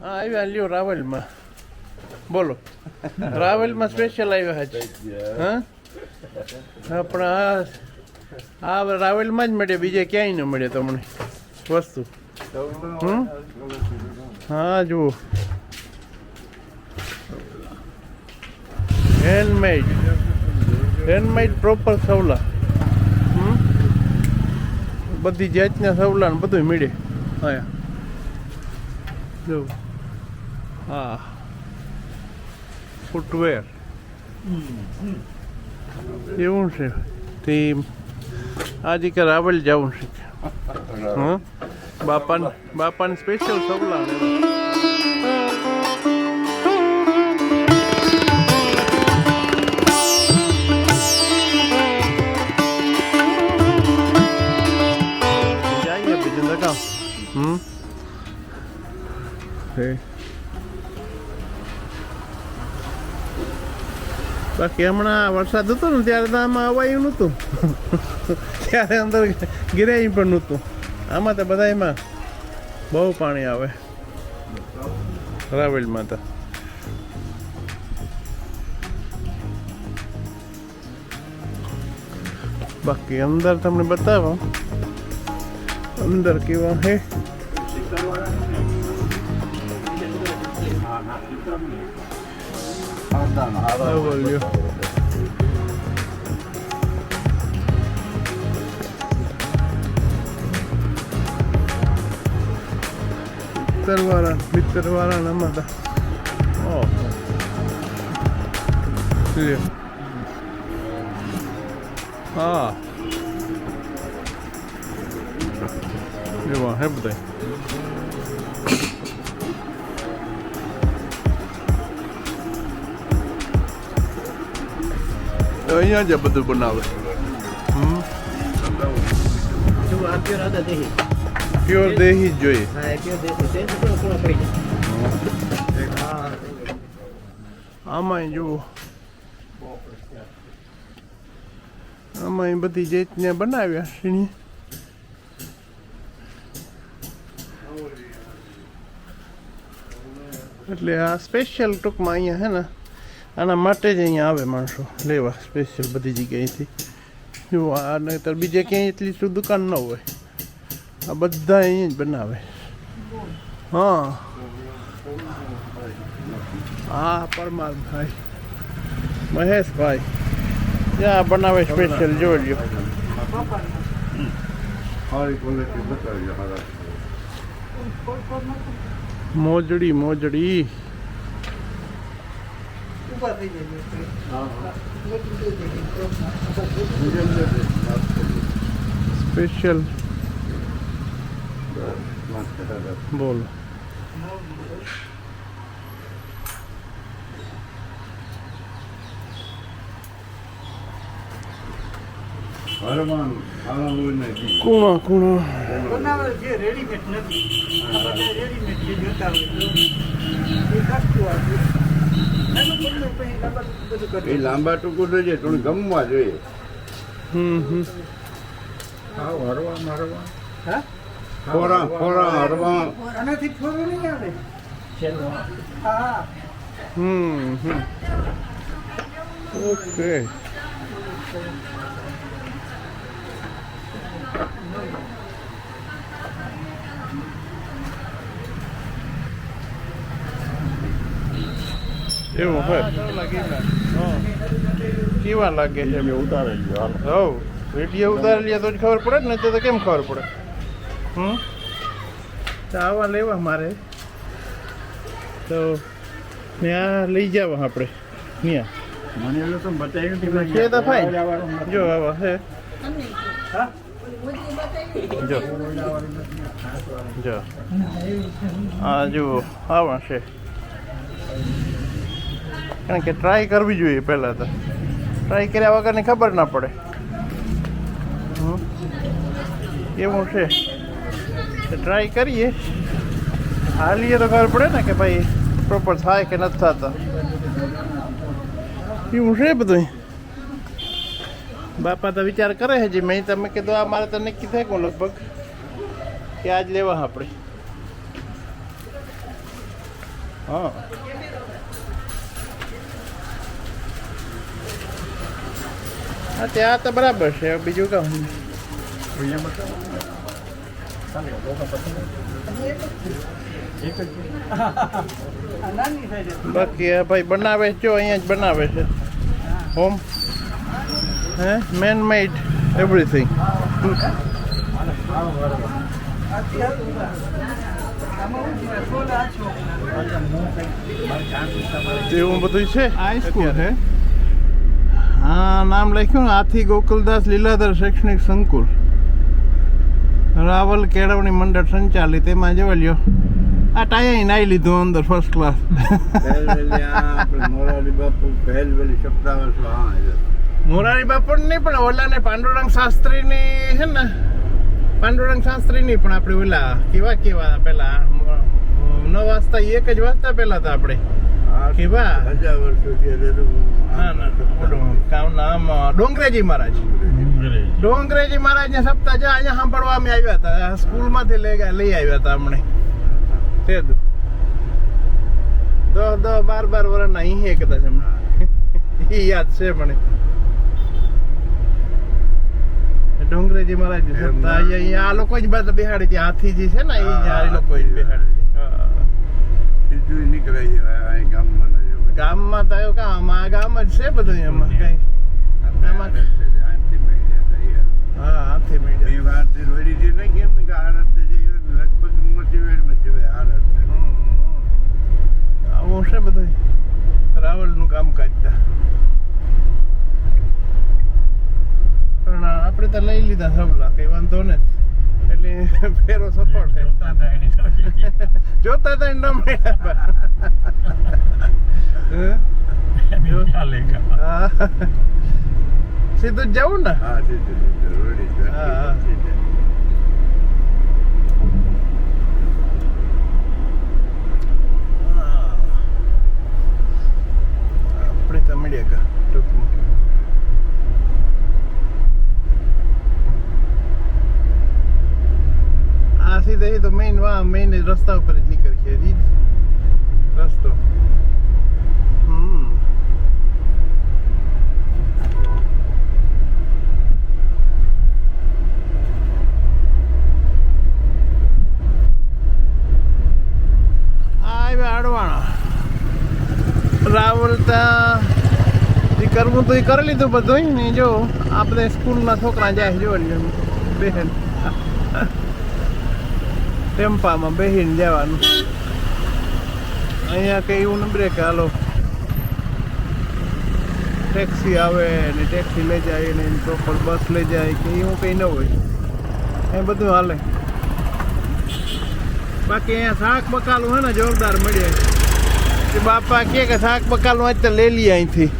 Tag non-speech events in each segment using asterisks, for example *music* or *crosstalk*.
હા આવ્યા લ્યો રાવલમાં બોલો રાવલમાં સ્પેશિયલ આવ્યા છે હા આપણા આ આ રાવલમાં જ મળે બીજે ક્યાંય ન મળે તમને વસ્તુ હા જુઓ હેન્ડમેડ હેન્ડમેડ પ્રોપર સવલા હમ બધી જાતના સવલા ને બધું મળે. હા જો. હા. ફૂટવેર એવું છે. તે આજે કે રાવલ જવું છે. હં? બાપાને બાપાને સ્પેશિયલ સવલા લેવા બાકી હમણાં વરસાદ હતો ને ત્યારે તો આમાં અવાયું નહોતું. ત્યારે અંદર ગિરાયું પણ નહોતું. આમાં તો બધા એમાં બહુ પાણી આવે. રાવેલમાં તો. બાકી અંદર તમને બતાવો. અંદર કેવા હે? આવો લ્યો ભીતરવાળા ભીતરવાળા નામાં હતા ઓહો લ્યો હા એવા હે બધા અહીંયા જ આ બધું બનાવે જ બધું બનાવે. પ્યોર દેહી. પ્યોર દેહી જ જોઈએ. છે. આમાંય જુઓ. આમાંય બધી જાતને બનાવ્યા સીણી એટલે આ સ્પેશિયલ ટૂંકમાં અહીંયા હે ને આના માટે જ અહીંયા આવે માણસો. લેવા સ્પેશિયલ બધી જગ્યાએથી જો આ નહીતર બીજે ક્યાંય એટલી શું દુકાન ન હોય. આ બધા અહીંયા જ બનાવે. હા. હા પરમારભાઈ. મહેશભાઈ. ત્યાં બનાવે સ્પેશિયલ જોઈ લ્યો. મોજડી મોજડી. ઊભા થઈ જાય સ્પેશિયલ. બોલ. કુણા કુણા. છે રેડીમેડ નથી. રેડીમેડ જે જોતા હોય તો એ લાંબા ટૂંકું તો છે થોડું ગમવા જોઈએ. હમ હમ. હા હરવા મારવા. હા? ફોરા ફોરા હરવા. આનાથી થોડું નહીં આવે? હા. હમ હમ. ઓકે. એવું હોય. કેવા લાગે છે? ઉતારે હવ. વીડિયો ઉતારી લે તો જ ખબર પડે ને તો કેમ ખબર પડે? હમ? તો આવા લેવા મારે. તો ત્યાં લઈ જાવ આપણે. ત્યાં મને એવું તો બતાવ્યું કે તો ફાઈન જો આવા હે. જો. જો. આ જુઓ આવા છે. કારણ કે ટ્રાય કરવી જોઈએ પહેલાં તો. ટ્રાય કર્યા વગરની ખબર ના પડે. એવું છે. ટ્રાય કરીએ. હાલીએ તો ખબર પડે ને કે ભાઈ પ્રોપર થાય કે નથી થતા. એવું છે બધું બાપા તો વિચાર કરે છે જે, મેં તમે કીધું આ મારે તો નક્કી થાય કોણ લગભગ કે આજ લેવા આપણે. હા. હા, ત્યાં તો બરાબર છે, બીજું કામ. બાકી ભાઈ બનાવે જો અહીંયા જ બનાવે છે. હોમ હે? મેન મેડ એવરીથિંગ તેવું બધું છે? હાઈસ્કૂલ હા? નામ લખ્યું ને, આથી ગોકુલદાસ લીલાધર શૈક્ષણિક સંકુલ. રાવલ કેળવણી મંડળ સંચાલિત, એમાં જવા લ્યો. આ ટાયા નાઈ લીધો અંદર ફર્સ્ટ ક્લાસ મોરારી બાપુ નહીં, પણ ઓલાને પાંડુરંગ શાસ્ત્રીની હે ને, પાંડુરંગ શાસ્ત્રીની પણ આપણે ઓલા, કેવા કેવા પેલા ન વાંચતા, એક જ વાંચતા પેલા તો આપણે. કેવા? હજાર તો ના ના નામ ડોંગરેજી મહારાજ. ડોંગરેજી. મહારાજ ને સપ્તાહ જ્યાં અહીંયા સાંભળવા અમે આવ્યા હતા. સ્કૂલમાંથી લઈ ગયા લઈ આવ્યા હતા અમને. તે દુ દસ દસ બાર બાર વર્ષના અહીં કદાચ હમણાં એ યાદ છે મને. ડોંગરેજી મહારાજની સપ્તાહ અહીંયા અહીંયા આ લોકો જ બધા બેહાડી હતી. હાથીજી છે ને એ જ લોકો જ બેહાડી હતી. હા. નીકળે છે ગામમાં. ન. ગામમાં તો આવ્યો કામ આ ગામ જ છે બધું એમાં કઈ એમાં-. હા હાથી મીડિયા એ વાત એ જે નહીં કેમ કે આ રસ્તે જઈએ લગભગ મોટિવેટમાં છે ભાઈ આ રસ્તે આવું છે બધું રાવલનું કામ કાઢતા. પણ આપણે તો લઈ લીધા સબલા કઈ વાંધો ને એટલે ફેરો સફળ છે. જોતા હતા ન *laughs* *laughs* મળ્યા. સીધું જ જવું ને? હા સીધું જરૂરી હા. આપણે તો મળ્યા કા ટૂંકમાં આ સીધા એ તો મેઇન વા મેઇન રસ્તા ઉપર જ નીકળી છે ઈ જ. રસ્તો. હમ. આ આવ્યા અડવાણા રાવલ ત્યાં એ કરવું તો એ કરી લીધું બધું ને જો, આપણે સ્કૂલના છોકરા જાય જો બેન ટેમ્પામાં બેસીને જવાનું. અહીંયા કંઈ એવું નંબરે કે હાલો. ટેક્સી આવે ને ટેક્સી લઈ જાય ને પ્રોપર બસ લઈ જાય કે એવું કંઈ ન હોય. એ બધું હાલે. બાકી અહીંયા શાક બકાલું હે ને જોરદાર મળે. કે બાપા કે કે શાક બકાલું તો લઈ લઈએ અહીંથી.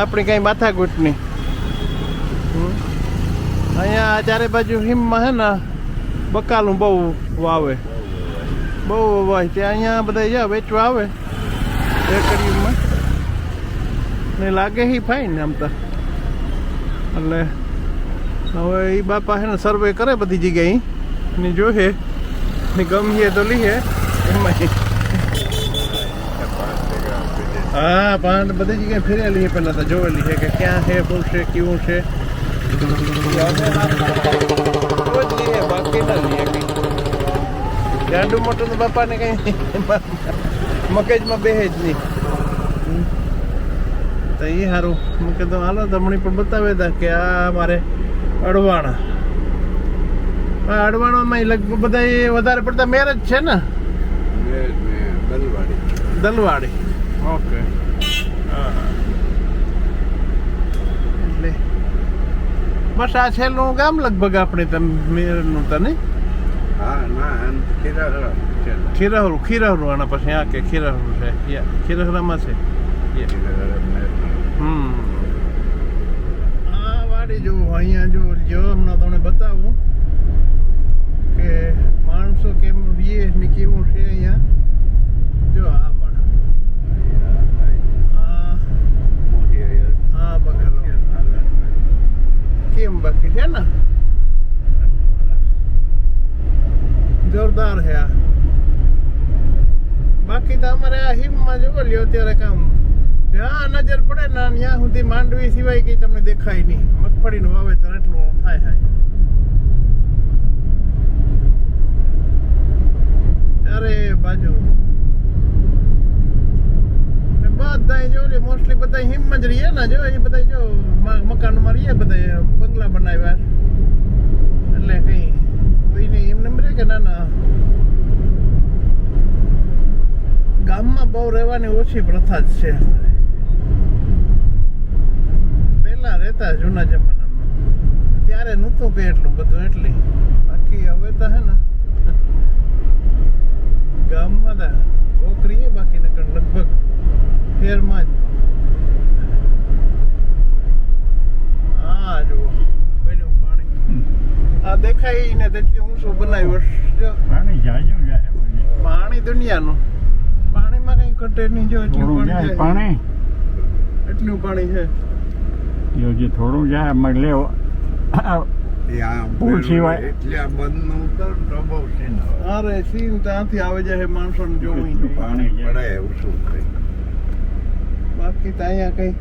આપણી કાંઈ માથાકૂટ નહીં. હમ. અહીંયા ચારે બાજુ હિમમાં હે ને બકાલું બહુ વાવે. બહુ વાવે. ત્યાં અહીંયા બધા જા વેચવા આવે રેકડીમાં ને લાગે હી ફાઈન આમ તો. એટલે હવે એ બાપા હે સર્વે કરે બધી જગ્યાએ ને જોહે. ને ગમીએ તો લઈએ એમાં હા, પણ બધી જગ્યાએ ફેરેલી છે પહેલાં તો જોયેલી છે કે ક્યાં છે શું છે કેવું છે રોજ લઈએ બાકી ના લઈએ કંઈ જાડું મોટું તો બાપાને કંઈ મગજમાં બેહે જ નહીં. તો એ સારું મેં કીધું હાલો તમને પણ બતાવે તા કે આ મારે અડવાણા. આ અડવાણામાં લગભગ બધા એ વધારે પડતા મેરેજ છે ને? દલવાડી. દલવાડી. ઓકે એટલે બસ આ છેલ્લું ગામ લગભગ આપણે તમે તને ખીરાહરા ખીરહરું આના પછી આ કે ખીરહરું છે. ખીરહરામાં છે. હમ. આ વાડી જો અહીંયા જો જો હમણાં તમને બતાવું કે માણસો કેમ રીએ ને કેવું છે અહીંયા જો આ પણ આ મોટી યાર. આ બગલો કેમ બાકી છે ને જોરદાર છે આ બાકી તો અમારે આ હિમમાં જોવો લ્યો ત્યારે કામ. જ્યાં નજર પડે ને ત્યાં સુધી માંડવી સિવાય કઈ તમને દેખાય નહીં. મગફળીનું વાવેતર એટલું થાય હાય ચારે બાજુ. બધા જો મોસ્ટલી બધા હિમમાં જ રહીએ ને જો, એ બધા જો મકાનોમાં રહીએ બધા બંગલા બનાવ્યા. એટલે કઈ કોઈને એમને એમ રહે કે ના ના ગામમાં બહુ રહેવાની ઓછી પ્રથા જ છે પહેલા રહેતા જૂના જમાનામાં. ત્યારે નહોતું કે એટલું બધું એટલી. બાકી હવે તો હે ને. ગામમાં તો છોકરીએ બાકી નકર લગભગ ફેરમાં જ. હા જુઓ બન્યું પાણી. આ દેખાય ને તેટલી ઊંચું બનાવ્યું હશે. જો. પાણી. પાણી દુનિયાનું. પાણીમાં કઈ ઘટે નહીં જો એટલું પાણી. એટલું પાણી છે. જો જે થોડું જાય મગલે લેવો. પુલ સિવાય. એટલે આ બંધનું ઉતર તો સીન અરે સીન ત્યાંથી આવે છે માણસો ને જોવું પાણી પાણી એવું શું કઈ બાકી તો અહીંયા કઈ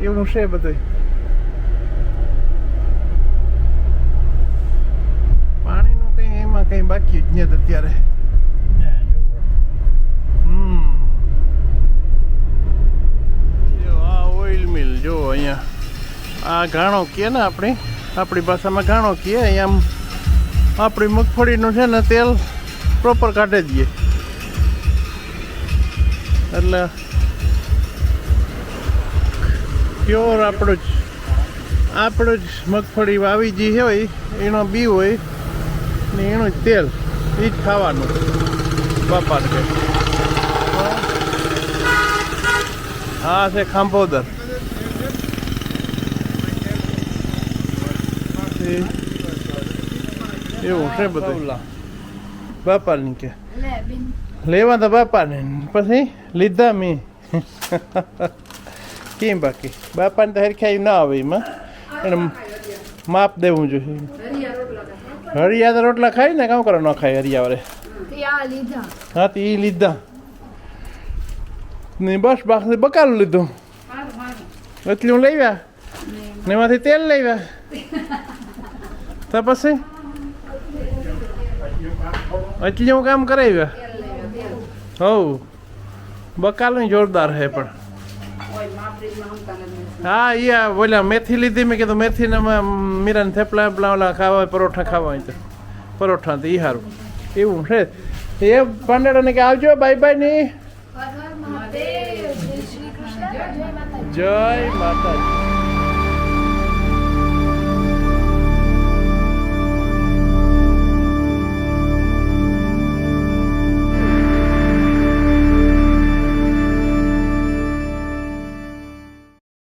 એવું છે બધું પાણીનું કઈ એમાં કઈ બાકી જ નથી અત્યારે હમ જો આ ઓઇલ મિલ જો અહીંયા આ ઘાણો કહે ને આપણી આપણી ભાષામાં ઘાણો કહે અહીંયા આમ આપણી મગફળીનું છે ને તેલ પ્રોપર કાઢી દઈએ એટલે પ્યોર આપણું જ આપણું જ મગફળી વાવી જે હોય, એનો બી હોય, ને એનું જ તેલ એ જ ખાવાનું બાપાને હા, છે ખાંભોદર. એવું છે બધું બાપાની કે લેવા તો બાપાને. પછી લીધા મેં. કેમ બાકી? બાપાને તો હરખાઈ ના આવે એમાં. એને માપ દેવું જોઈએ. હરિયા તો રોટલા ખાય ને કામ કરો ન ખાય હરિયા વાળે હા તો એ લીધા. ને બસ બાકી બકાલું લીધું. એટલું લાવ્યા ને એમાંથી તેલ લાવ્યા *laughs* તો પછી એટલું કામ કરાવ્યા હવ બકાલું જોરદાર છે પણ હા એ આ બોલ્યા મેથી લીધી મેં કીધું મેથી ને મીરાને થેપલા પેલા ઓલા ખાવા હોય, પરોઠા ખાવા હોય તો પરોઠા તો એ સારું એવું છે એ પાંડેડાને કે આવજો બાય બાયની હર હર મહાદેવ જય શ્રી કૃષ્ણ જય માતાજી જય માતાજી